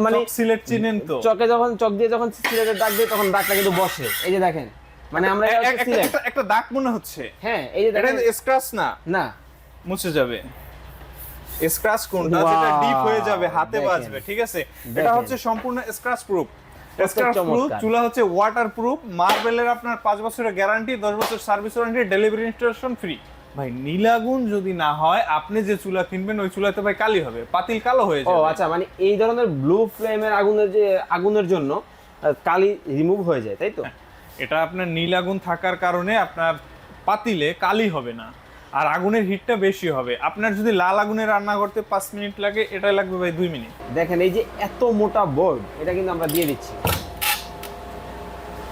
মানে সিলেট চিনেন তো। চকে যখন চক দিয়ে যখন সিলেটের দাগ দিই তখন দাগটা কিন্তু বসে। এই যে দেখেন মানে আমরা একটা- দাগ মনে হচ্ছে। হ্যাঁ এই যে দেখেন। স্ক্র্যাচ না। না। মুছে যাবে। স্ক্র্যাচ কোনটা? যেটা ডিপ হয়ে যাবে হাতে বাজবে ঠিক আছে? এটা হচ্ছে সম্পূর্ণ স্ক্র্যাচ প্রুফ স্ক্র্যাচ প্রুফ চুলা হচ্ছে ওয়াটার প্রুফ মার্বেলের আপনার পাঁচ বছরের গ্যারান্টি দশ বছর service warranty delivery installation free ভাই নীলাগুন যদি না হয় আপনি যে চুলা কিনবেন ওই চুলাতে ভাই কালি হবে পাতিল কালো হয়ে ও আচ্ছা মানে এই ধরনের ব্লু ফ্লেমের আগুনের যে আগুনের জন্য কালি রিমুভ হয়ে যায় তাই তো? এটা আপনার নীল আগুন থাকার কারণে আপনার পাতিলে কালি হবে না আর আগুনের হিটটা বেশি হবে। আপনার যদি লাল আগুনে রান্না করতে পাঁচ মিনিট লাগে এটা লাগবে ভাই দুই মিনিট। দেখেন এই যে এত মোটা বোর্ড এটা কিন্তু আমরা দিয়ে দিচ্ছি।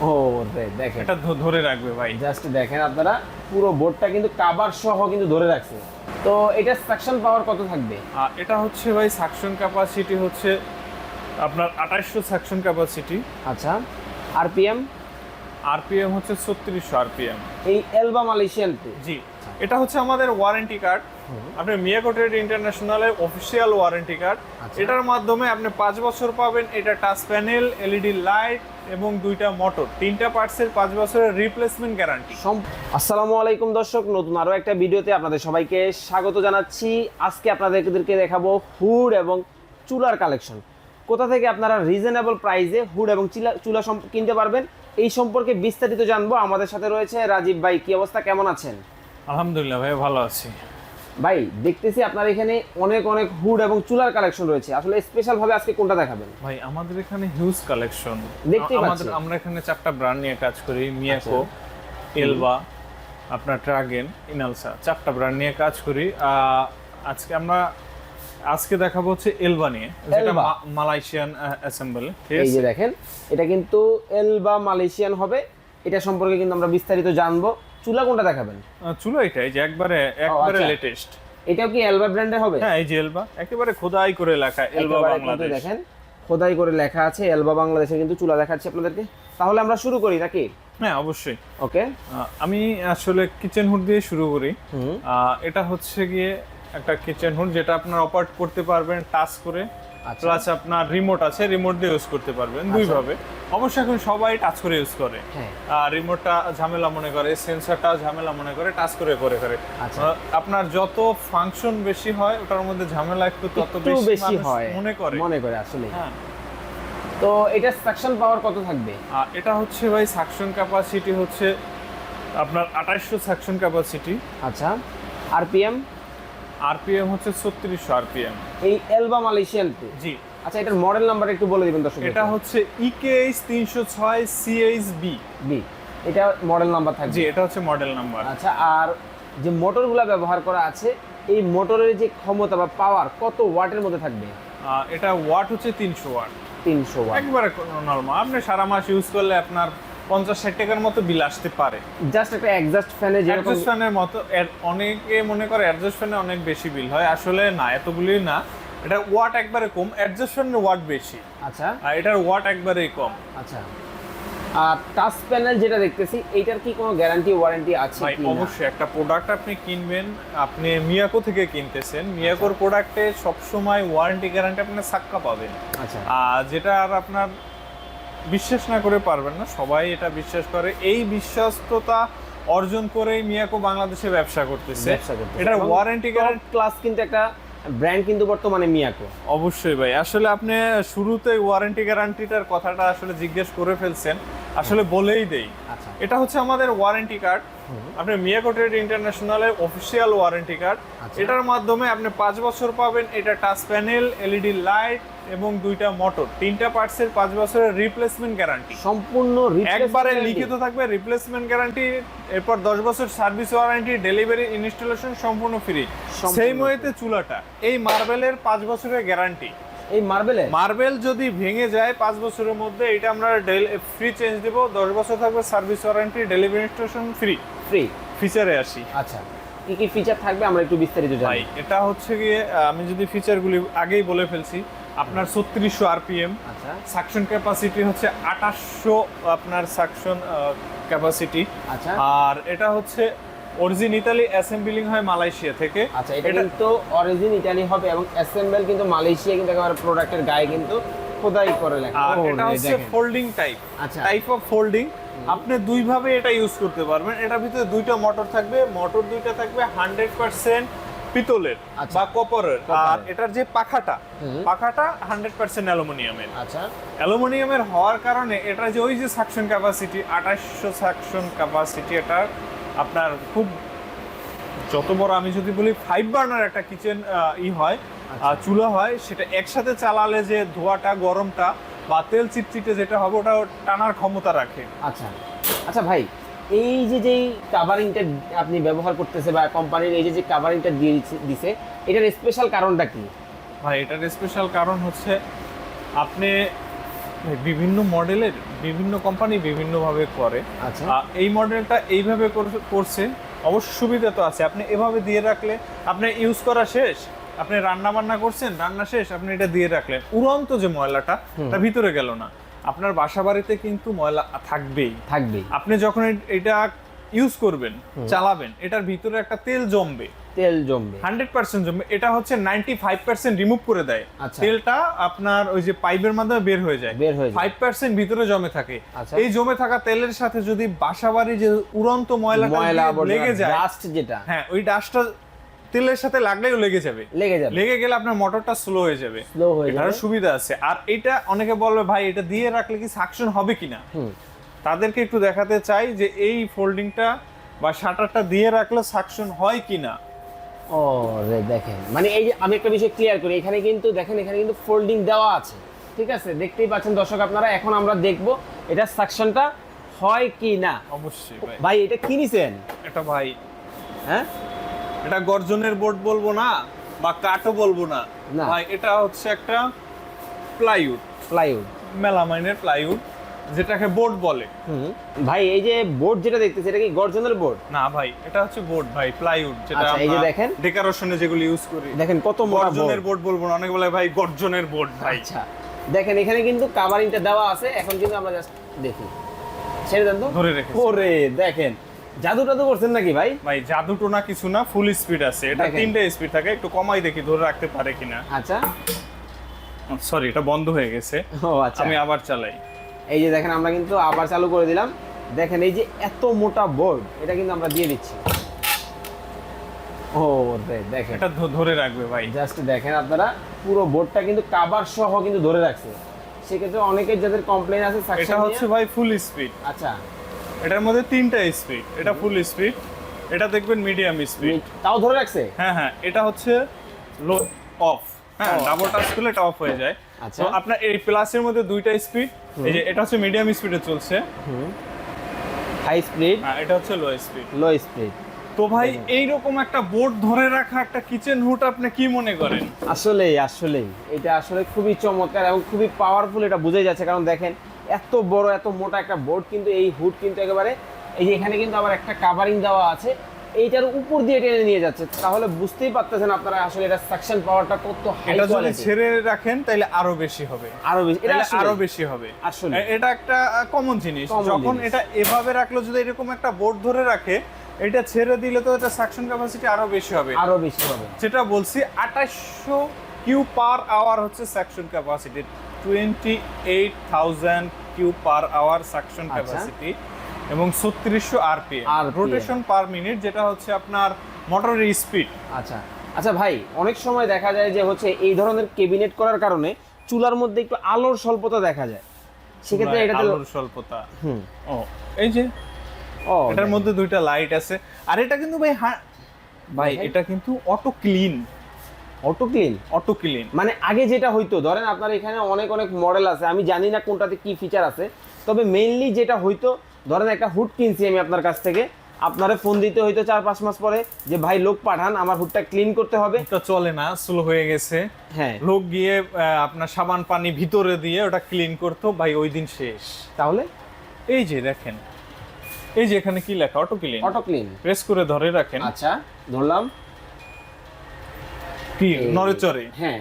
ও দেখেন। এটা ধরে রাখবে ভাই। জাস্ট দেখেন আপনারা পুরো বোর্ডটা কিন্তু কাবার সহ কিন্তু ধরে রাখছে। তো এটা সাকশন পাওয়ার কত থাকবে? এটা হচ্ছে ভাই সাকশন ক্যাপাসিটি হচ্ছে আপনার আঠাশশো সাকশন ক্যাপাসিটি আচ্ছা আরপিএম আরপিএম হচ্ছে ছত্রিশশো আরপিএম এই এলবা মালয়েশিয়ান জি এটা হচ্ছে আমাদের ওয়ারেন্টি কার্ড আপনি মিয়াকো ট্রেড ইন্টারন্যাশনালের অফিসিয়াল ওয়ারেন্টি কার্ড। এটার মাধ্যমে আপনি পাঁচ বছর পাবেন এটা টাচ প্যানেল এলইডি লাইট এবং দুইটা মোটর তিনটা পার্টসের পাঁচ বছরের রিপ্লেসমেন্ট গ্যারান্টি আসসালামু আলাইকুম দর্শক নতুন আরও একটা ভিডিওতে আপনাদের সবাইকে স্বাগত জানাচ্ছি। আজকে আপনাদেরকে দেখাবো হুড এবং চুলার কালেকশন কোথা থেকে আপনারা রিজনেবল প্রাইসে হুড এবং চিলা চুলা কিনতে পারবেন এই সম্পর্কে বিস্তারিত জানব। আমাদের সাথে রয়েছে রাজীব ভাই কি অবস্থা? কেমন আছেন? আলহামদুলিল্লাহ ভাই ভালো আছি। ভাই দেখতেছি আপনার এখানে অনেক অনেক হুড এবং চুলার কালেকশন রয়েছে। আসলে স্পেশাল ভাবে আজকে কোনটা দেখাবেন? ভাই আমাদের এখানে হিউজ কালেকশন দেখতেই আমাদের। আমরা এখানে চারটা ব্র্যান্ড নিয়ে কাজ করি। মিয়াকো এলবা আপনার ট্রাগেন ইনালসা চারটা ব্র্যান্ড নিয়ে কাজ করি। আজকে আমরা আজকে দেখাবো হচ্ছে এলবা নিয়ে। যেটা মালয়েশিয়ান অ্যাসেম্বল এই যে দেখেন এটা কিন্তু এলবা মালয়েশিয়ান হবে। এটা সম্পর্কে কিন্তু আমরা বিস্তারিত জানব। চুলা কোনটা দেখাবেন? চুলা এটা এটাই যে একবারে একবারে আচ্ছা। লেটেস্ট এটাও কি এলবা ব্র্যান্ডের হবে? হ্যাঁ এই যে এলবা একেবারে খোদাই করে লেখা এলবা বাংলাদেশ। দেখেন খোদাই করে লেখা আছে এলবা বাংলাদেশে কিন্তু চুলা দেখাচ্ছি আপনাদেরকে। তাহলে আমরা শুরু করি নাকি? হ্যাঁ অবশ্যই। ওকে। আমি আসলে কিচেন হুড দিয়ে শুরু করি। এটা হচ্ছে গিয়ে একটা কিচেন হুড যেটা আপনার অপারেট করতে পারবেন টাচ করে। আচ্ছা। প্লাস আপনার রিমোট আছে রিমোট দিয়ে ইউজ করতে পারবেন দুইভাবে। অবশ্যই এখন সবাই টাচ করে ইউজ করে। হ্যাঁ। আর রিমোটটা ঝামেলা মনে করে সেন্সরটা ঝামেলা মনে করে টাচ করে করে করে। আচ্ছা। আপনার যত ফাংশন বেশি হয় ওটার মধ্যে ঝামেলা একটু তত বেশি হয়। মনে করে। মনে করে আসলে। হ্যাঁ। তো এটা সাকশন পাওয়ার কত থাকবে? এটা হচ্ছে ভাই সাকশন ক্যাপাসিটি হচ্ছে আপনার আঠাশশো সাকশন ক্যাপাসিটি আচ্ছা। আরপিএম আরপিএম হচ্ছে ছত্রিশশো আরপিএম। এই এলবা মালয়েশিয়ান টু জি। আচ্ছা এটার মডেল নাম্বার একটু বলে দিবেন দর্শক এটা হচ্ছে E ইকেএইচ তিনশো ছয় সিএইচ বি বি এটা মডেল নাম্বার থাকবে? জি এটা হচ্ছে মডেল নাম্বার আচ্ছা আর যে মোটরগুলো ব্যবহার করা আছে এই মোটরের যে ক্ষমতা বা পাওয়ার কত ওয়াটের মধ্যে থাকবে? এটা ওয়াট হচ্ছে তিনশো ওয়াট। তিনশো ওয়াট। একবারে নর্মাল আপনি সারা মাস ইউজ করলে আপনার পঞ্চাশ ষাট টাকার মতো বিল আসতে পারে। জাস্ট একটা এক্সাস্ট ফ্যানে অ্যাডজাস্ট ফ্যানের মতো অনেকে মনে করে অ্যাডজাস্ট ফ্যানে অনেক বেশি বিল হয় আসলে না এতগুলি না। এটা ওয়াট একবারে কম অ্যাডজাস্ট ফ্যানের ওয়াট বেশি। আচ্ছা। আর এটার ওয়াট একবারেই কম। আচ্ছা। আর টাচ প্যানেল যেটা দেখতেছি এইটার কি কোনো গ্যারান্টি ওয়ারেন্টি আছে ভাই কি অবশ্যই একটা প্রোডাক্ট আপনি কিনবেন আপনি মিয়াকো থেকে কিনতেছেন। মিয়াকোর প্রোডাক্টে সবসময় ওয়ারেন্টি গ্যারান্টি আপনি সাক্কা পাবেন। আচ্ছা। আর যেটা আর আপনার বিশ্বাস না করে পারবেন না। সবাই এটা বিশ্বাস করে। এই বিশ্বস্ততা অর্জন করেই মিয়াকো বাংলাদেশে ব্যবসা করতেছে। এটা এটার ওয়ারেন্টি গ্যারান্টি প্লাস কিন্তু একটা ব্র্যান্ড কিন্তু বর্তমানে মিয়াকো। অবশ্যই ভাই। আসলে আপনি শুরুতে ওয়ারেন্টি গ্যারান্টিটার কথাটা আসলে জিজ্ঞেস করে ফেলছেন। আসলে বলেই দেই। আচ্ছা। এটা হচ্ছে আমাদের ওয়ারেন্টি কার্ড আপনি মিয়াকো ট্রেড ইন্টারন্যাশনালের অফিসিয়াল ওয়ারেন্টি কার্ড। এটার মাধ্যমে আপনি পাঁচ বছর পাবেন এটা টাচ প্যানেল এলইডি লাইট এবং দুইটা মোটর তিনটা পার্টসের পাঁচ বছরের রিপ্লেসমেন্ট গ্যারান্টি সম্পূর্ণ একবারে লিখিত থাকবে রিপ্লেসমেন্ট গ্যারান্টি এরপর দশ বছর সার্ভিস ওয়ারেন্টি ডেলিভারি ইনস্টলেশন সম্পূর্ণ ফ্রি সেই ময়েতে চুলাটা। এই মার্বেলের পাঁচ বছরের গ্যারান্টি এই মার্বেলে মার্বেল যদি ভেঙে যায় পাঁচ বছরের মধ্যে এটা আমরা ফ্রি চেঞ্জ দেব। দশ বছর থাকবে service warranty delivery installation free free ফিচারে আসি। আচ্ছা। কি কি ফিচার থাকবে আমরা একটু বিস্তারিত জানি। এটা হচ্ছে গিয়ে আমি যদি ফিচারগুলি আগেই বলে ফেলছি আপনার ছত্রিশশো আরপিএম আচ্ছা। সাকশন ক্যাপাসিটি হচ্ছে আঠাশশো আপনার সাকশন ক্যাপাসিটি আচ্ছা। আর এটা হচ্ছে অরিজিন ইতালি অ্যাসেম্বলিং হয় মালয়েশিয়া থেকে। আচ্ছা এটা কিন্তু অরিজিন ইটালি হবে এবং অ্যাসেম্বল কিন্তু মালয়েশিয়া কিন্তু একেবারে প্রোডাক্টের গায়ে কিন্তু খোদাই করে লেখা। আর এটা হচ্ছে ফোল্ডিং টাইপ আচ্ছা। টাইপ অফ ফোল্ডিং আপনি দুই ভাবে এটা ইউজ করতে পারবেন। এটার ভিতরে দুইটা মোটর থাকবে। মোটর দুইটা থাকবে হান্ড্রেড পার্সেন্ট পিতলের আচ্ছা। বা কপারের আর এটার যে পাখাটা পাখাটা হান্ড্রেড পার্সেন্ট অ্যালুমিনিয়ামের। আচ্ছা। অ্যালুমিনিয়ামের হওয়ার কারণে এটা যে ওই যে সাকশন ক্যাপাসিটি আঠাশশো সাকশন ক্যাপাসিটি এটার আপনার খুব যত বড় আমি যদি বলি ফাইভ বার্নার একটা কিচেন ই হয় আহ, চুলা হয় সেটা একসাথে চালালে যে ধোয়াটা গরমটা বা তেল চিটচিটে যেটা হবে ওটা টানার ক্ষমতা রাখে। আচ্ছা। আচ্ছা ভাই এই যে যেই কাভারিংটা আপনি ব্যবহার করতেছে বা কোম্পানির এই যে যে কাভারিংটা দিয়ে দিছে এটার স্পেশাল কারণটা কি? ভাই এটার স্পেশাল কারণ হচ্ছে আপনি বিভিন্ন মডেলের বিভিন্ন কোম্পানি বিভিন্নভাবে করে। আচ্ছা। এই মডেলটা এইভাবে কর- করছে অবশ্য সুবিধা তো আছে। আপনি এভাবে দিয়ে রাখলে আপনি ইউজ করা শেষ আপনি রান্না বান্না করছেন রান্না শেষ আপনি এটা দিয়ে রাখলেন। উড়ন্ত যে ময়লাটা তা ভিতরে গেল না। আপনার বাসা বাড়িতে কিন্তু ময়লা থাকবেই। থাকবেই। আপনি যখন এটা ইউজ করবেন চালাবেন এটার ভিতরে একটা তেল জমবে। তেল জমবে। হান্ড্রেড পার্সেন্ট জমবে। এটা হচ্ছে নাইনটি ফাইভ পার্সেন্ট রিমুভ করে দেয়। আচ্ছা। তেলটা আপনার ওই যে পাইপের মাধ্যমে বের হয়ে যায়। বের হয়ে ফাইভ পার্সেন্ট ভিতরে জমে থাকে। আচ্ছা। এই জমে থাকা তেলের সাথে যদি বাসাবাড়ি যে উড়ন্ত ময়লাটা লেগে যায় ডাস্ট যেটা। হ্যাঁ ওই ডাস্টটা তেলের সাথে লাগলেও লেগে যাবে। লেগে যাবে। লেগে গেলে আপনার মোটরটা স্লো হয়ে যাবে। স্লো হয়ে যাবে। সুবিধা আছে। আর এটা অনেকে বলবে ভাই এটা দিয়ে রাখলে কি সাকশন হবে কিনা? তাদেরকে একটু দেখাতে চাই যে এই ফোল্ডিংটা বা শাটারটা দিয়ে রাখলে সাকশন হয় কিনা। ও রে দেখেন মানে এই যে আমি একটা বিষয় ক্লিয়ার করি এখানে কিন্তু দেখেন এখানে কিন্তু ফোল্ডিং দেওয়া আছে ঠিক আছে? দেখতেই পাচ্ছেন দর্শক আপনারা এখন আমরা দেখব এটা সাকশনটা হয় কি না অবশ্যই ভাই। ভাই এটা কি নিছেন? এটা ভাই। হ্যাঁ? এটা গর্জনের বোর্ড বলব না বা কাঠও বলব না। না। ভাই এটা হচ্ছে একটা প্লাইউড প্লাইউড মেলামাইনের প্লাইউড যেটাকে বোর্ড বলে। ভাই এই যে বোর্ড যেটা দেখতেছি এটা কি গর্জনের বোর্ড না ভাই এটা হচ্ছে বোর্ড ভাই প্লাইউড যেটা আচ্ছা, এই যে দেখেন। ডেকোরেশনে যেগুলো ইউজ করি। দেখেন কত গর্জনের বোর্ড বলব না অনেক বলে ভাই গর্জনের বোর্ড ভাই। আচ্ছা দেখেন এখানে কিন্তু কাভারিংটা দেওয়া আছে এখন কিন্তু আমরা জাস্ট দেখি। ছেড়ে দেন তো? ধরে রেখেছি। ওরে দেখেন জাদু টাদু করছেন নাকি ভাই? ভাই জাদু টোনা কিছু না ফুল স্পিড আছে। এটা। তিনটে স্পিড থাকে একটু কমাই দেখি ধরে রাখতে পারে কিনা। আচ্ছা। সরি এটা বন্ধ হয়ে গেছে। ও আচ্ছা। আমি আবার চালাই। এই যে দেখেন আমরা কিন্তু আবার চালু করে দিলাম। দেখেন এই যে এত মোটা বোর্ড এটা কিন্তু আমরা দিয়ে দিচ্ছি। ও দেখেন। এটা ধরে রাখবে ভাই। জাস্ট দেখেন আপনারা পুরো বোর্ডটা কিন্তু কাবার সহ কিন্তু ধরে রাখছে। সেক্ষেত্রে অনেকের যাদের কমপ্লেন আছে এটা হচ্ছে ভাই ফুল স্পিড আচ্ছা। এটার মধ্যে তিনটা স্পিড এটা ফুল স্পিড এটা দেখবেন মিডিয়াম স্পিড তাও ধরে রাখছে? হ্যাঁ হ্যাঁ এটা হচ্ছে লো অফ হ্যাঁ ডাবল টাচ করলে এটা অফ হয়ে যায়। আচ্ছা। তো আপনার এই প্লাসের মধ্যে দুইটা স্পিড এই যে এটা হচ্ছে মিডিয়াম স্পিডে চলছে। হাই স্পিড হ্যাঁ এটা হচ্ছে লো স্পিড লো স্পিড তো ভাই এইরকম একটা বোর্ড ধরে রাখা একটা কিচেন হুড আপনি কি মনে করেন? আসলে আসলেই। এটা আসলে খুবই চমৎকার এবং খুবই পাওয়ারফুল এটা বোঝাই যাচ্ছে। কারণ দেখেন এত বড় এত মোটা একটা বোর্ড কিন্তু এই হুড কিন্তু একেবারে এই যে এখানে কিন্তু আবার একটা কাভারিং দেওয়া আছে। এইটার উপর দিয়ে টেনে নিয়ে যাচ্ছে। তাহলে বুঝতেই পারতেছেন আপনারা আসলে এটা সাকশন পাওয়ারটা কত হাই এটা যদি ছেড়ে রাখেন তাহলে আরও বেশি হবে। আরও বেশি এটা আরও বেশি হবে। আসলে। এটা একটা কমন জিনিস। যখন এটা এভাবে রাখল যদি এরকম একটা বোর্ড ধরে রাখে এটা ছেড়ে দিলে তো এটা সাকশন ক্যাপাসিটি আরও বেশি হবে। আরও বেশি হবে। যেটা বলছি আঠাশশো কিউ পার আওয়ার হচ্ছে suction capacity twenty eight thousand Q per hour suction আচ্ছা। ক্যাপাসিটি এবং ছত্রিশশো আরপিএম। আর রোটেশন পার মিনিট যেটা হচ্ছে আপনার মোটরের স্পিড আচ্ছা। আচ্ছা ভাই অনেক সময় দেখা যায় যে হচ্ছে এই ধরনের কেবিনেট করার কারণে চুলার মধ্যে একটু আলোর স্বল্পতা দেখা যায়। সেক্ষেত্রে এটাতে আলোর স্বল্পতা। হুম। ও এই যে ও এটার মধ্যে দুইটা লাইট আছে। আর এটা কিন্তু ভাই হা- ভাই এটা কিন্তু auto clean auto clean auto clean মানে আগে যেটা হইতো ধরেন আপনার এখানে অনেক অনেক মডেল আছে আমি জানি না কোনটাতে কি ফিচার আছে তবে মেইনলি যেটা হইতো ধরেন একটা হুড কিনছি আমি আপনার কাছ থেকে। আপনারে ফোন দিতে হইতো চার পাঁচ মাস পরে যে ভাই লোক পাঠান আমার হুডটা ক্লিন করতে হবে। এটা চলে না স্লো হয়ে গেছে। হ্যাঁ। লোক গিয়ে আপনার সাবান পানি ভিতরে দিয়ে ওটা ক্লিন করতো ভাই ওই দিন শেষ। তাহলে? এই যে দেখেন। এই যে এখানে কি লেখা? Auto clean. Auto clean. Press করে ধরে রাখেন। আচ্ছা ধরলাম। স্থির নড়েচড়ে হ্যাঁ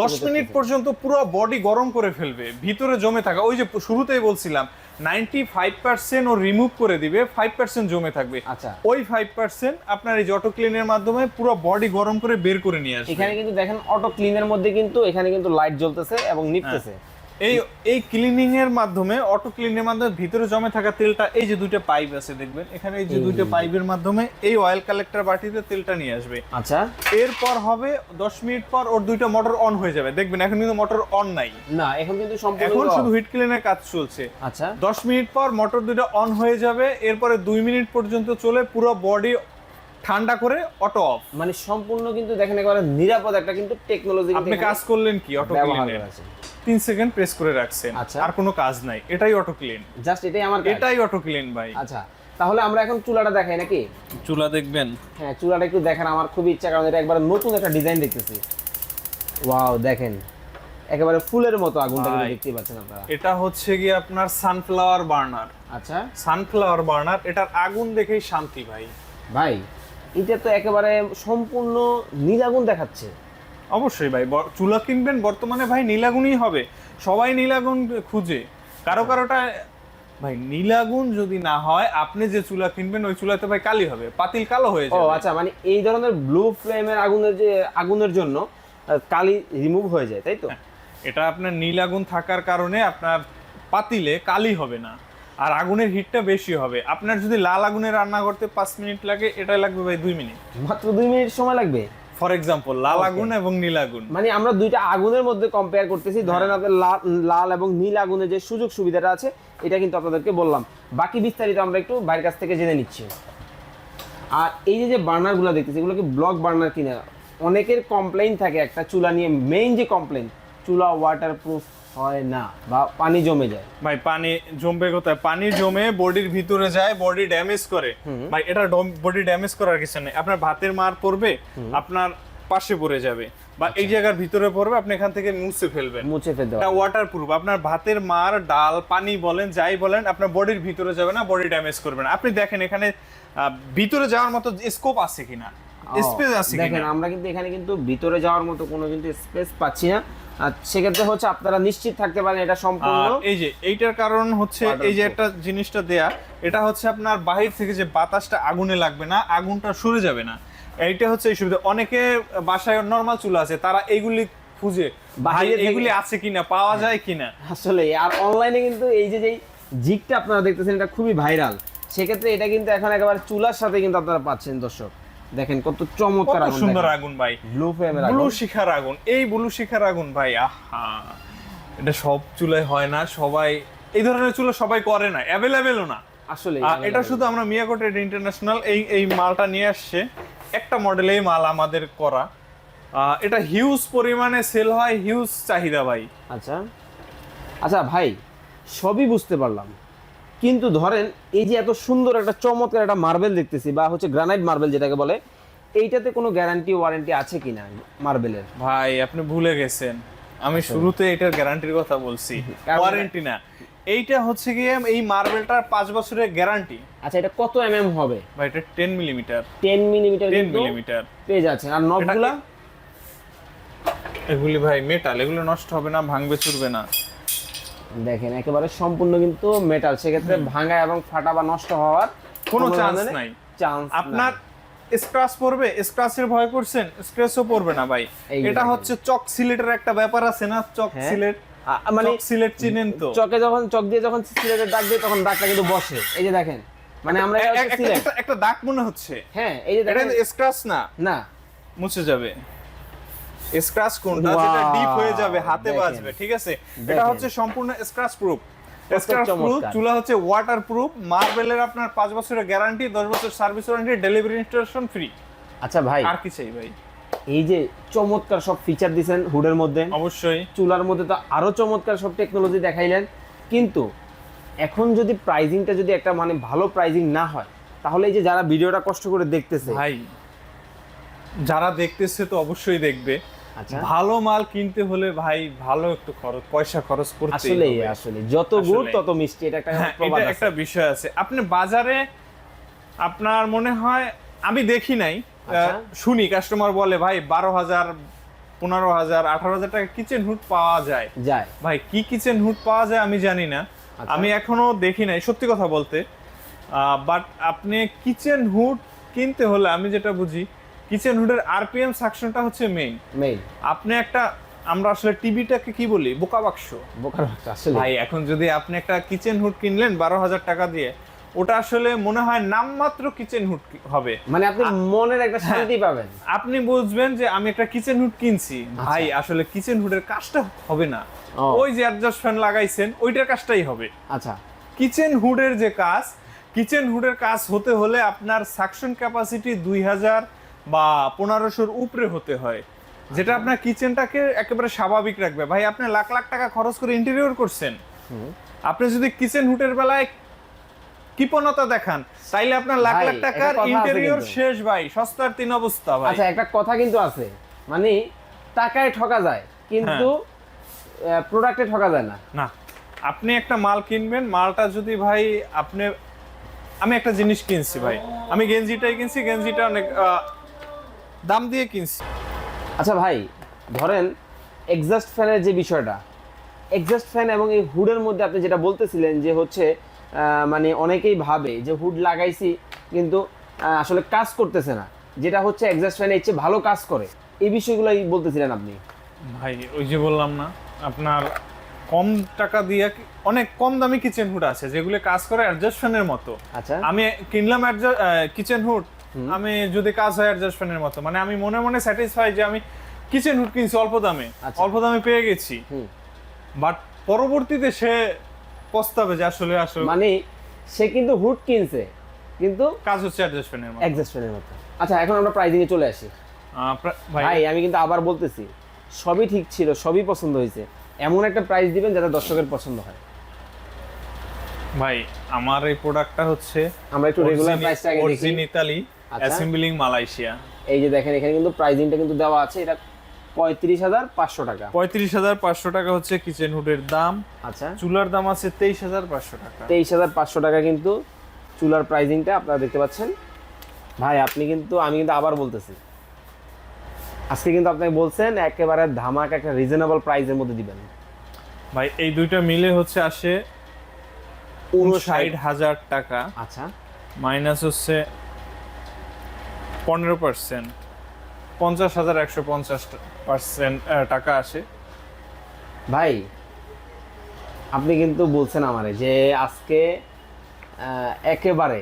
দশ মিনিট পর্যন্ত পুরো বডি গরম করে ফেলবে ভিতরে জমে থাকা। ওই যে শুরুতেই বলছিলাম নাইনটি ফাইভ পার্সেন্ট ও রিমুভ করে দিবে ফাইভ পার্সেন্ট জমে থাকবে। আচ্ছা। ওই ফাইভ পার্সেন্ট আপনার এই অটো ক্লিনের মাধ্যমে পুরো বডি গরম করে বের করে নিয়ে আসবে। এখানে কিন্তু দেখেন অটো ক্লিনের মধ্যে কিন্তু এখানে কিন্তু লাইট জ্বলতেছে এবং নিপতেছে এই এই ক্লিনিং এর মাধ্যমে অটো ক্লিনের মাধ্যমে ভিতরে জমে থাকা তেলটা এই যে দুইটা পাইপ আছে দেখবেন এখানে এই যে দুইটা পাইপের মাধ্যমে এই অয়েল কালেক্টর বাটিতে তেলটা নিয়ে আসবে। আচ্ছা। এরপর হবে দশ মিনিট পর ওর দুইটা মোটর অন হয়ে যাবে। দেখবেন এখন কিন্তু মোটর অন নাই। না এখন কিন্তু সম্পূর্ণ এখন শুধু হিট ক্লিনের কাজ চলছে। আচ্ছা। দশ মিনিট পর মোটর দুইটা অন হয়ে যাবে এরপরে দুই মিনিট পর্যন্ত চলে পুরো বডি ঠান্ডা করে অটো অফ মানে সম্পূর্ণ কিন্তু দেখেন একেবারে নিরাপদ একটা কিন্তু টেকনোলজি আপনি কাজ করলেন কি অটো ক্লিনে আছে। তিন সেকেন্ড প্রেস করে রাখছেন। আচ্ছা। আর কোনো কাজ নাই। এটাই অটো ক্লিন জাস্ট এটাই আমার এটাই অটো ক্লিন ভাই। আচ্ছা তাহলে আমরা এখন চুলাটা দেখাই নাকি? চুলা দেখবেন। হ্যাঁ চুলাটা একটু দেখেন আমার খুবই ইচ্ছা কারণ এটা একবার নতুন একটা ডিজাইন দেখতেছি। ওয়াও দেখেন। একেবারে ফুলের মতো আগুনটা কিন্তু দেখতে পাচ্ছেন আপনারা। এটা হচ্ছে কি আপনার সানফ্লাওয়ার বার্নার আচ্ছা। সানফ্লাওয়ার বার্নার এটার আগুন দেখেই শান্তি ভাই। ভাই এটা তো একেবারে সম্পূর্ণ নীল আগুন দেখাচ্ছে। অবশ্যই ভাই চুলা কিনবেন বর্তমানে ভাই নীলাগুনই হবে। সবাই নীলাগুন খুঁজে। কারও কারোটা ভাই নীলাগুন যদি না হয় আপনি যে চুলা কিনবেন ওই চুলাতে ভাই কালি হবে পাতিল কালো হয়ে ও যাবে। আচ্ছা মানে এই ধরনের ব্লু ফ্লেমের আগুনের যে আগুনের জন্য কালি রিমুভ হয়ে যায় তাই তো? এটা আপনার নীল আগুন থাকার কারণে আপনার পাতিলে কালি হবে না আর আগুনের হিটটা বেশি হবে। আপনার যদি লাল আগুনে রান্না করতে পাঁচ মিনিট লাগে এটা লাগবে ভাই দুই মিনিট। মাত্র দুই মিনিট সময় লাগবে? ফর এক্সাম্পল লাল আগুন এবং নীল আগুন। মানে আমরা দুইটা আগুনের মধ্যে কম্পেয়ার করতেছি। ধরেন আপনার লাল লাল এবং নীল আগুনের যে সুযোগ সুবিধাটা আছে এটা কিন্তু আপনাদেরকে বললাম। বাকি বিস্তারিত আমরা একটু বাইরের কাছ থেকে জেনে নিচ্ছি। আর এই যে যে বার্নারগুলো দেখতেছি এগুলো কি ব্লক বার্নার কিনা? অনেকের কমপ্লেইন থাকে একটা চুলা নিয়ে। মেইন যে কমপ্লেইন চুলা ওয়াটার প্রুফ হয় না বা পানি জমে যায়। ভাই পানি জমবে কোথায়? পানি জমে বডির ভিতরে যায় বডি ড্যামেজ করে। ভাই এটা বডি ড্যামেজ করার কিছু নেই। আপনার ভাতের মার পড়বে আপনার পাশে পড়ে যাবে। বা এই জায়গার ভিতরে পড়বে আপনি এখান থেকে মুছে ফেলবেন। মুছে ফেলতে এটা ওয়াটার প্রুফ আপনার ভাতের মার ডাল পানি বলেন যাই বলেন আপনার বডির ভিতরে যাবে না বডি ড্যামেজ করবে না। আপনি দেখেন এখানে ভিতরে যাওয়ার মতো স্কোপ আছে কিনা? স্পেস আছে দেখেন কিনা আমরা কিন্তু এখানে কিন্তু ভিতরে যাওয়ার মতো কোনো কিন্তু স্পেস পাচ্ছি না। সেক্ষেত্রে হচ্ছে আপনারা নিশ্চিত থাকতে পারেন এটা সম্পূর্ণ। এই যে এইটার কারণ হচ্ছে এই যে একটা জিনিসটা দেয়া এটা হচ্ছে আপনার বাহির থেকে যে বাতাসটা আগুনে লাগবে না আগুনটা সরে যাবে না। এইটা হচ্ছে এই সুবিধা। অনেকে বাসায় নর্মাল চুলা আছে তারা এইগুলি খুঁজে ভাই এগুলি আছে কিনা পাওয়া যায় কিনা? আসলে আর অনলাইনে কিন্তু এই যে যেই জিগটা আপনারা দেখতেছেন এটা খুবই ভাইরাল সেক্ষেত্রে এটা কিন্তু এখন একেবারে চুলার সাথে কিন্তু আপনারা পাচ্ছেন দর্শক। দেখেন কত চমৎকার আগুন সুন্দর আগুন ভাই। ব্লু ফ্লেমের আগুন। ব্লু শিখার আগুন। এই ব্লু শিখার আগুন ভাই আহা। এটা সব চুলায় হয় না সবাই এই ধরনের চুলা সবাই করে না অ্যাভেলেবেলও না। আসলে এটা শুধু আমরা মিয়াকো ট্রেড ইন্টারন্যাশনাল এই এই মালটা নিয়ে আসছে। একটা মডেলেই মাল আমাদের করা। আহ, এটা হিউজ পরিমাণে সেল হয় হিউজ চাহিদা ভাই। আচ্ছা। আচ্ছা ভাই সবই বুঝতে পারলাম। কিন্তু ধরেন এই যে এত সুন্দর একটা চমৎকার একটা মার্বেল দেখতেছি বা হচ্ছে গ্রানাইট মার্বেল যেটাকে বলে এইটাতে কোনো গ্যারান্টি ওয়ারেন্টি আছে কিনা মার্বেলের? ভাই আপনি ভুলে গেছেন। আমি শুরুতে এটার গ্যারান্টির কথা বলছি। ওয়ারেন্টি না। এইটা হচ্ছে গিয়ে এই মার্বেলটার পাঁচ বছরের গ্যারান্টি আচ্ছা এটা কত এমএম হবে? ভাই এটা ten millimetre ten millimetre ten millimetre পেয়ে যাচ্ছেন আর নবগুলা এগুলি ভাই মেটাল এগুলো নষ্ট হবে না ভাঙবে চুরবে না। দেখেন একেবারে সম্পূর্ণ কিন্তু মেটাল সেক্ষেত্রে ভাঙা এবং ফাটা বা নষ্ট হওয়ার কোনো চান্স নাই। চান্স আপনার স্ক্র্যাচ পড়বে স্ক্র্যাচের ভয় করছেন স্ক্র্যাচও পড়বে না ভাই। এটা হচ্ছে চক সিলেটের একটা ব্যাপার আছে না? চক হ্যাঁ। সিলেট মানে সিলেট চিনেন তো। চকে যখন চক দিয়ে যখন সিলেটের দাগ দিয়ে তখন দাগটা কিন্তু বসে। এই যে দেখেন মানে আমরা একটা- দাগ মনে হচ্ছে। হ্যাঁ এই যে দেখেন। স্ক্র্যাচ না? না। মুছে যাবে। স্ক্র্যাচ কোনটা? যেটা ডিপ হয়ে যাবে হাতে। বাজবে ঠিক আছে? এটা হচ্ছে সম্পূর্ণ স্ক্র্যাচ প্রুফ। চুলা হচ্ছে ওয়াটার প্রুফ মার্বেলের আপনার পাঁচ বছরের গ্যারান্টি দশ বছর service warranty delivery installation free আচ্ছা ভাই। আর কি চাই ভাই? এই যে চমৎকার সব ফিচার দিছেন হুডের মধ্যে অবশ্যই। চুলার মধ্যে তো আরও চমৎকার সব টেকনোলজি দেখাইলেন। কিন্তু এখন যদি প্রাইজিংটা যদি একটা মানে ভালো প্রাইজিং না হয় তাহলে এই যে যারা ভিডিওটা কষ্ট করে দেখতেছে ভাই যারা দেখতেছে তো অবশ্যই দেখবে। ভালো মাল কিনতে হলে ভাই ভালো একটু খরচ পয়সা খরচ করতে আসলে আসলে যত গুড় তত মিষ্টি এটা একটা হ্যাঁ প্রবাদ একটা বিষয় আছে। আপনি বাজারে আপনার মনে হয় আমি দেখি নাই আচ্ছা। শুনি কাস্টমার বলে ভাই বারো হাজার পনেরো হাজার আঠারো হাজার টাকা কিচেন হুড পাওয়া যায়। যায়। ভাই কি কিচেন হুড পাওয়া যায় আমি জানি না। আচ্ছা। আমি এখনও দেখি নাই সত্যি কথা বলতে। বাট আপনি কিচেন হুড কিনতে হলে আমি যেটা বুঝি কিচেন হুডের আরপিএম সাকশনটা হচ্ছে মেইন মেইন আপনি একটা আমরা আসলে টিভিটাকে কি বলি? বোকা বাক্স। বোকার বাচ্চা, আসলে ভাই এখন যদি আপনি একটা কিচেন হুড কিনলেন বারো হাজার টাকা দিয়ে ওটা আসলে মনে হয় নামমাত্র কিচেন হুড হবে। মানে আপনি মনের একটা হ্যাঁ। শান্তি পাবেন। আপনি বুঝবেন যে আমি একটা কিচেন হুড কিনছি। ভাই আসলে কিচেন হুডের কাজটা হবে না। ওই যে অ্যাডজাস্ট ফ্যান লাগাইছেন ওইটার কাজটাই হবে। আচ্ছা। কিচেন হুডের যে কাজ কিচেন হুডের কাজ হতে হলে আপনার সাকশন ক্যাপাসিটি দুই হাজার বা পনেরোশোর উপরে হতে হয়। যেটা আপনার কিচেনটাকে একেবারে স্বাভাবিক রাখবে। ভাই আপনি লাখ লাখ টাকা খরচ করে ইন্টেরিয়র করছেন। আপনি যদি কিচেন হুটের বেলায় কৃপণতা দেখান তাইলে আপনার লাখ লাখ টাকার ইন্টেরিয়র শেষ ভাই। সস্তার তিন অবস্থা ভাই। আচ্ছা একটা কথা কিন্তু আছে। মানে টাকায় ঠকা যায় কিন্তু হ্যাঁ। প্রোডাক্টে ঠকা যায় না। না। আপনি একটা মাল কিনবেন মালটা যদি ভাই আপনি আমি একটা জিনিস কিনছি ভাই। আমি গেঞ্জিটাই কিনছি গেঞ্জিটা অনেক দাম দিয়ে কিনছি। আচ্ছা ভাই ধরেন এক্সস্ট ফ্যানের যে বিষয়টা এক্সস্ট ফ্যান এবং এই হুডের মধ্যে আপনি যেটা বলতেছিলেন যে হচ্ছে মানে অনেকেই ভাবে যে হুড লাগাইছি কিন্তু আসলে কাজ করতেছে না যেটা হচ্ছে এক্সস্ট ফ্যানে ইচ্ছে ভালো কাজ করে। এই বিষয়গুলোই বলতেছিলেন আপনি। ভাই ওই যে বললাম না আপনার কম টাকা দিয়ে কি- অনেক কম দামি কিচেন হুড আছে যেগুলো কাজ করে অ্যাডজাস্ট ফ্যানের মতো। আচ্ছা। আমি কিনলাম কিচেন হুড আমি যদি কাজ হয় অ্যাডজাস্ট ফ্যানের মতো মানে আমি মনে মনে স্যাটিসফাই যে আমি কিচেন হুড কিনছি অল্প দামে আচ্ছা। অল্প দামে পেয়ে গেছি। বাট পরবর্তীতে সে পস্তাবে যে আসলে আসলে মানে সে কিন্তু হুড কিনছে কিন্তু কাজ হচ্ছে অ্যাডজাস্ট ফ্যানের মতো। এক্সস্ট ফ্যানের মতো। আচ্ছা এখন আমরা প্রাইজিংয়ে চলে আসি। ভাই আমি কিন্তু আবার বলতেছি সবই ঠিক ছিল সবই পছন্দ হয়েছে। এমন একটা প্রাইস দিবেন যাতে দর্শকের পছন্দ হয়। ভাই আমার এই প্রোডাক্টটা হচ্ছে আমরা একটু রেগুলার প্রাইসটা আগে দেখি। ইতালি। Assembling Malaysia. এই যে দেখেন এখানে কিন্তু প্রাইজিংটা কিন্তু দেওয়া আছে এটা পঁয়ত্রিশ হাজার পাঁচশো টাকা। পঁয়ত্রিশ হাজার পাঁচশো টাকা হচ্ছে কিচেন হুডের দাম। আচ্ছা। চুলার দাম আছে তেইশ হাজার পাঁচশো টাকা। তেইশ হাজার পাঁচশো টাকা কিন্তু চুলার প্রাইজিংটা আপনারা দেখতে পাচ্ছেন। ভাই আপনি কিন্তু আমি কিন্তু আবার বলতেছি। আজকে কিন্তু আপনাকে বলছেন একেবারে ধামাক একটা রিজনেবল প্রাইসের মধ্যে দিবেন। ভাই এই দুইটা মিলে হচ্ছে আসে উনষাট হাজার টাকা। আচ্ছা। মাইনাস হচ্ছে পনেরো পার্সেন্ট পঞ্চাশ হাজার একশো পঞ্চাশ পার্সেন্ট টাকা আসে ভাই আপনি কিন্তু বলছেন আমারে যে আজকে একেবারে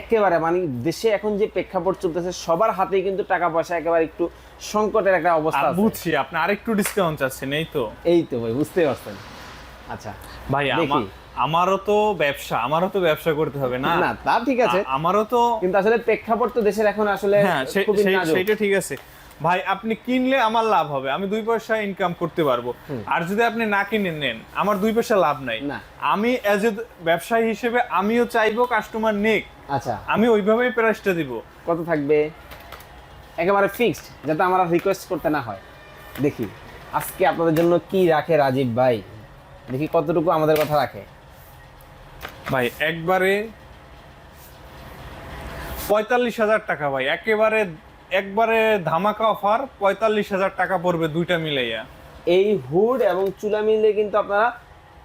একেবারে মানে দেশে এখন যে প্রেক্ষাপট চলতেছে সবার হাতেই কিন্তু টাকা পয়সা একেবারে একটু সংকটের একটা অবস্থা। বুঝছি আপনি আরেকটু ডিসকাউন্ট চাচ্ছেন এই তো এই তো ভাই বুঝতে পারছেন আচ্ছা ভাই দেখি। আমা- আমারও তো ব্যবসা আমারও তো ব্যবসা করতে হবে না? না তা ঠিক আছে। আমারও তো কিন্তু আসলে প্রেক্ষাপট তো দেশের এখন আসলে হ্যাঁ সে- খুবই সেই- নাজুক। সেইটা ঠিক আছে। ভাই আপনি কিনলে আমার লাভ হবে আমি দুই পয়সা ইনকাম করতে পারব। আর যদি আপনি না কিনে নেন আমার দুই পয়সা লাভ নাই। আমি অ্যাজ এ ব্যবসায়ী হিসেবে আমিও চাইব কাস্টমার নেক। আচ্ছা। আমি ওইভাবেই প্রাইসটা দিব। কত থাকবে? একেবারে ফিক্সড যাতে আমার রিকোয়েস্ট করতে না হয়। দেখি আজকে আপনাদের জন্য কি রাখে রাজীব ভাই? দেখি কতটুকু আমাদের কথা রাখে। ভাই একবারে পঁয়তাল্লিশ হাজার টাকা ভাই একেবারে একবারে ধামাকা অফার পঁয়তাল্লিশ হাজার টাকা পড়বে দুইটা মিলাইয়া। এই হুড এবং চুলা মিলে কিন্তু আপনারা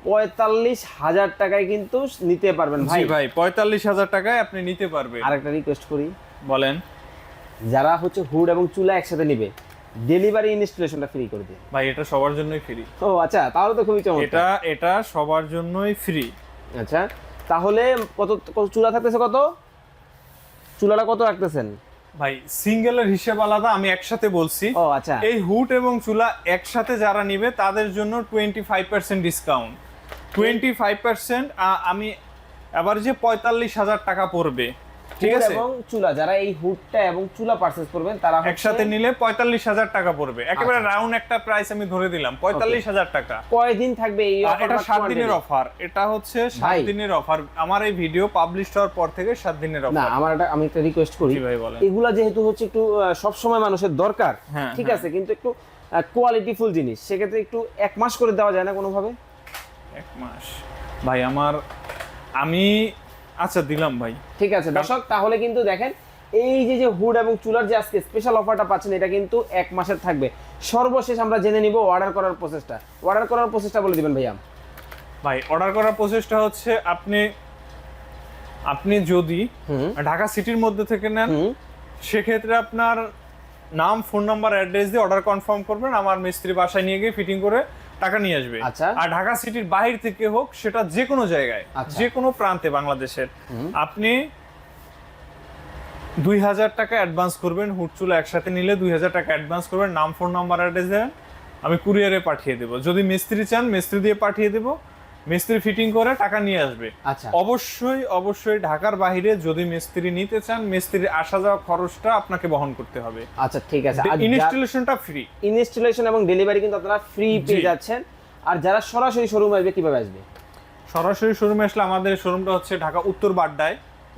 পঁয়তাল্লিশ হাজার টাকায় কিন্তু নিতে পারবেন ভাই। ভাই পঁয়তাল্লিশ হাজার টাকায় আপনি নিতে পারবেন। আরেকটা রিকোয়েস্ট করি। বলেন। যারা হচ্ছে হুড এবং চুলা একসাথে নিবে ডেলিভারি ইনস্টলেশনটা ফ্রি করে দিন। ভাই এটা সবার জন্যই ফ্রি ও আচ্ছা তাহলে তো খুবই চমৎকার। এটা এটা সবার জন্যই ফ্রি আচ্ছা তাহলে কত চুলা থাকতেছে কত? চুলাটা কত রাখতেছেন? ভাই সিঙ্গেলের হিসেব আলাদা আমি একসাথে বলছি। ও আচ্ছা। এই হুড এবং চুলা একসাথে যারা নিবে তাদের জন্য twenty five percent discount twenty five percent আমি এবার যে পঁয়তাল্লিশ হাজার টাকা পড়বে। ঠিক আছে? এবং চুলা যারা এই হুডটা এবং চুলা পারচেজ করবেন তারা একসাথে নিলে পঁয়তাল্লিশ হাজার টাকা পড়বে। একেবারে আচ্ছা। রাউন্ড একটা প্রাইস আমি ধরে দিলাম পঁয়তাল্লিশ হাজার টাকা। কয়দিন থাকবে এই এটা সাত দিনের অফার এটা হচ্ছে সাত দিনের অফার আমার এই ভিডিও পাবলিশ হওয়ার পর থেকে সাত দিনের না অফার আমার একটা আমি একটা রিকোয়েস্ট করি। এগুলা যেহেতু হচ্ছে একটু সব সময় মানুষের দরকার হ্যাঁ, ঠিক হ্যাঁ। আছে? কিন্তু একটু কোয়ালিটিফুল জিনিস। সেক্ষেত্রে একটু এক মাস করে দেওয়া যায় না কোনোভাবে? এক মাস। ভাই আমার আমি আচ্ছা দিলাম ভাই। ঠিক আছে দর্শক তাহলে কিন্তু দেখেন এই যে যে হুড এবং চুলার যে আজকে স্পেশাল অফারটা পাচ্ছেন এটা কিন্তু এক মাসের থাকবে। সর্বশেষ আমরা জেনে নিব অর্ডার করার প্রসেসটা অর্ডার করার প্রসেসটা বলে দিবেন ভাইয়া। ভাই অর্ডার করার প্রসেসটা হচ্ছে আপনি আপনি যদি ঢাকা সিটির মধ্যে থেকে নেন সেক্ষেত্রে আপনার নাম ফোন নাম্বার অ্যাড্রেস দিয়ে অর্ডার কনফার্ম করবেন। আমার মিস্ত্রি বাসায় নিয়ে গিয়ে ফিটিং করে টাকা নিয়ে আসবে। আচ্ছা। আর ঢাকা সিটির বাহির থেকে হোক সেটা যে কোনো জায়গায় আচ্ছা। যে কোনো প্রান্তে বাংলাদেশের। আপনি দুই হাজার টাকা অ্যাডভান্স করবেন হুটচুলা একসাথে নিলে দুই হাজার টাকা অ্যাডভান্স করবেন। নাম ফোন নাম্বার অ্যাড্রেস দেবেন আমি কুরিয়ারে পাঠিয়ে দেবো। যদি মিস্ত্রি চান মিস্ত্রি দিয়ে পাঠিয়ে দেবো। মিস্ত্রি ফিটিং করে টাকা নিয়ে আসবে। আচ্ছা। অবশ্যই অবশ্যই ঢাকার বাইরে যদি মিস্ত্রি নিতে চান মিস্ত্রির আসা যাওয়া খরচটা আপনাকে বহন করতে হবে। আচ্ছা ঠিক আছে। ইনস্টলেশনটা ফ্রি ইনস্টলেশন এবং ডেলিভারি কিন্তু আপনারা ফ্রি পেয়ে যাচ্ছেন। আর যারা সরাসরি শোরুমে আসবে কীভাবে আসবে? সরাসরি শোরুমে আসলে আমাদের শোরুমটা হচ্ছে ঢাকা উত্তর বাড্ডায়।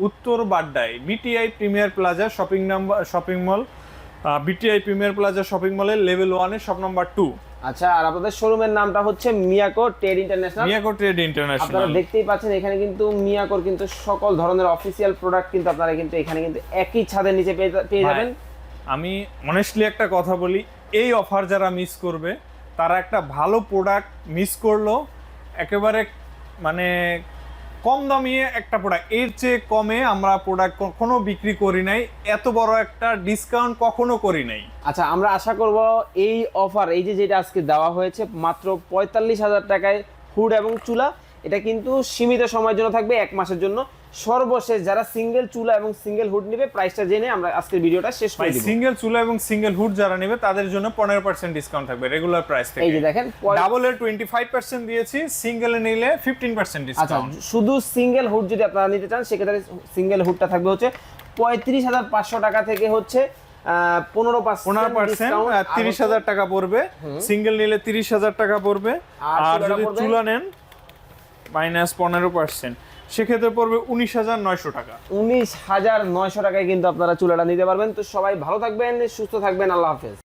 উত্তর বাড্ডায় BTI premier plaza shopping number shopping mall BTI premier plaza shopping মলের লেভেল ওয়ানে শপ নাম্বার টু আচ্ছা আর আপনাদের শোরুমের নামটা হচ্ছে Miyako trade international Miyako trade international আপনারা দেখতেই পাচ্ছেন এখানে কিন্তু মিয়াকোর কিন্তু সকল ধরনের অফিসিয়াল প্রোডাক্ট কিন্তু আপনারা কিন্তু এখানে কিন্তু একই ছাদের নিচে পেয়ে পেয়ে যাবেন। আমি অনেস্টলি একটা কথা বলি এই অফার যারা মিস করবে তারা একটা ভালো প্রোডাক্ট মিস করল একেবারে মানে কম দামিয়ে একটা প্রোডাক্টের চেয়ে কমে আমরা প্রোডাক্ট কখনো বিক্রি করি নাই। এত বড় একটা ডিসকাউন্ট কখনো করি নাই। আচ্ছা আমরা আশা করব এই অফার এই যে যেটা আজকে দেওয়া হয়েছে, মাত্র পঁয়তাল্লিশ হাজার টাকায় হুড এবং চুলা, এটা কিন্তু সীমিত সময়ের জন্য থাকবে, এক মাসের জন্য। সর্বশেষ যারা সিঙ্গেল চুলা এবং সিঙ্গেল হুড নেবে প্রাইসটা জেনে আমরা আজকের ভিডিওটা শেষ করে সিঙ্গেল চুলা এবং সিঙ্গেল হুড যারা নেবে তাদের জন্য পনেরো পার্সেন্ট ডিসকাউন্ট থাকবে রেগুলার প্রাইস থেকে। এই যে দেখেন ডাবল এর টোয়েন্টি ফাইভ পার্সেন্ট দিয়েছি সিঙ্গেলে নিলে ফিফটিন পার্সেন্ট আচ্ছা ডিসকাউন্ট শুধু সিঙ্গেল হুড যদি আপনারা নিতে চান সেক্ষেত্রে সিঙ্গেল হুডটা থাকবে হচ্ছে পঁয়ত্রিশ হাজার পাঁচশো টাকা থেকে হচ্ছে পনেরো পার্সেন্ট তিরিশ হাজার টাকা পড়বে। সিঙ্গেল নিলে তিরিশ হাজার টাকা পড়বে। আর যদি? চুলা নেন মাইনাস পনেরো পার্সেন্ট সেক্ষেত্রে পড়বে উনিশ হাজার নয়শো টাকা। উনিশ হাজার নয়শো টাকায় কিন্তু আপনারা চুলাটা নিতে পারবেন। তো সবাই ভালো থাকবেন, সুস্থ থাকবেন। আল্লাহ হাফেজ।